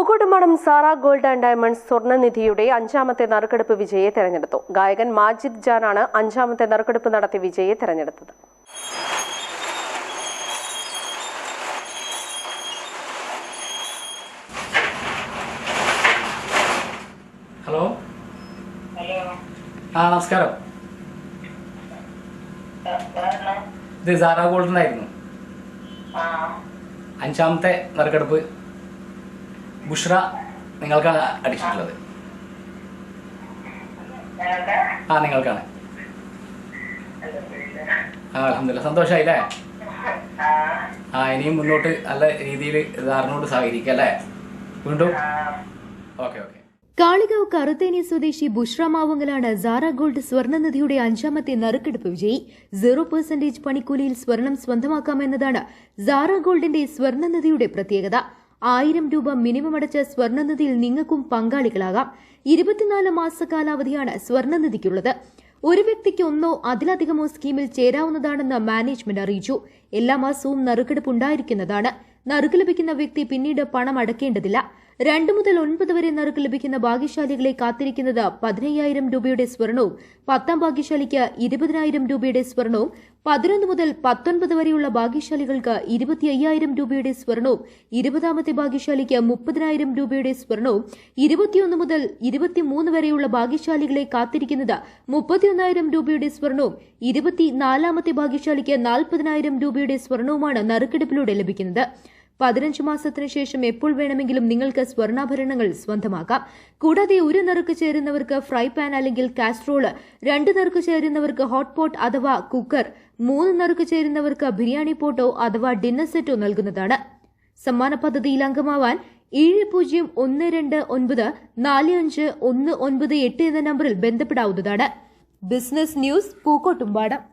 Pookkottumanam Sara gold and diamonds സ്വർണനിധിയുടെ അഞ്ചാമത്തെ നറുക്കെടുപ്പ് വിജയെ തെരഞ്ഞെടുത്തു. ഗായകൻ മാജിദ് ജാനാണ് അഞ്ചാമത്തെ നറുക്കെടുപ്പ് നടത്തി വിജയെ തെരഞ്ഞെടുത്തത്. ഹലോ. ഹലോ. ആ നമസ്കാരം? ഇത് സാറ ഗോൾഡനായിരുന്നു ആ. അഞ്ചാമത്തെ നറുക്കെടുപ്പ് ബുഷ്ര നിങ്ങൾക്കാണ് അടിച്ചിട്ടുള്ളത് ആ നിങ്ങൾക്കാണ്. ആ അലഹമില്ല സന്തോഷമായില്ലേ ആ ആ ഇനിയും മുന്നോട്ട് നല്ല രീതിയിൽ സാറിനോട് സഹകരിക്കുക അല്ലേ? വീണ്ടും? Okay okay. കാളികാവ് കറുത്തേനി സ്വദേശി ബുഷ്ര മാവുങ്കലാണ് സാറ ഗോൾഡ് സ്വർണനിധിയുടെ അഞ്ചാമത്തെ നറുക്കെടുപ്പ് വിജയി. സീറോ പെർസെന്റേജ് പണിക്കൂലിയിൽ സ്വർണം സ്വന്തമാക്കാമെന്നതാണ് സാറ ഗോൾഡിന്റെ സ്വർണനിധിയുടെ പ്രത്യേകത. ആയിരം രൂപ മിനിമം അടച്ച സ്വർണനിധിയിൽ നിങ്ങൾക്കും പങ്കാളികളാകാം. ഇരുപത്തിനാല് മാസ കാലാവധിയാണ് സ്വർണനിധിക്കുള്ളത്. ഒരു വ്യക്തിക്ക് ഒന്നോ അതിലധികമോ സ്കീമിൽ ചേരാവുന്നതാണെന്ന് മാനേജ്മെന്റ് അറിയിച്ചു. എല്ലാ മാസവും നറുക്കെടുപ്പ് ഉണ്ടായിരിക്കുന്നതാണ്. നറുക്ക് ലഭിക്കുന്ന വ്യക്തി പിന്നീട് പണം അടയ്ക്കേണ്ടതില്ല രണ്ടു മുതൽ ഒൻപത് വരെ നറുക്ക് ലഭിക്കുന്ന ഭാഗ്യശാലികളെ കാത്തിരിക്കുന്നത് പതിനയ്യായിരം രൂപയുടെ സ്വർണവും പത്താം ഭാഗ്യശാലിക്ക് ഇരുപതിനായിരം രൂപയുടെ സ്വർണവും പതിനൊന്ന് മുതൽ പത്തൊൻപത് വരെയുള്ള ഭാഗ്യശാലികൾക്ക് ഇരുപത്തി അയ്യായിരം രൂപയുടെ സ്വർണവും ഇരുപതാമത്തെ ഭാഗ്യശാലിക്ക് മുപ്പതിനായിരം രൂപയുടെ സ്വർണവും ഇരുപത്തിയൊന്ന് മുതൽ ഇരുപത്തിമൂന്ന് വരെയുള്ള ഭാഗ്യശാലികളെ കാത്തിരിക്കുന്നത് മുപ്പത്തിയൊന്നായിരം രൂപയുടെ സ്വർണവും ഇരുപത്തിനാലാമത്തെ ഭാഗ്യശാലിക്ക് നാൽപ്പതിനായിരം രൂപയുടെ സ്വർണവുമാണ് നറുക്കെടുപ്പിലൂടെ ലഭിക്കുന്നത്. പതിനഞ്ച് മാസത്തിനു ശേഷം എപ്പോൾ വേണമെങ്കിലും നിങ്ങൾക്ക് സ്വർണാഭരണങ്ങൾ സ്വന്തമാക്കാം. കൂടാതെ ഒരു നിറക്ക് ചേരുന്നവർക്ക് ഫ്രൈ പാൻ അല്ലെങ്കിൽ കാസ്ട്രോൾ രണ്ട് നിറക്ക് ചേരുന്നവർക്ക് ഹോട്ട് പോട്ട് അഥവാ കുക്കർ മൂന്ന് നിറക്ക് ചേരുന്നവർക്ക് ബിരിയാണി പോട്ടോ അഥവാ ഡിന്നർ സെറ്റോ നൽകുന്നതാണ്. സമ്മാന പദ്ധതിയിൽ അംഗമാവാൻ ഏഴ് പൂജ്യം ഒന്ന് രണ്ട് ഒൻപത് നാല് അഞ്ച് ഒന്ന് ഒൻപത് എട്ട് എന്ന നമ്പറിൽ ബന്ധപ്പെടാവുന്നതാണ്. Business news Pookkottumpadam.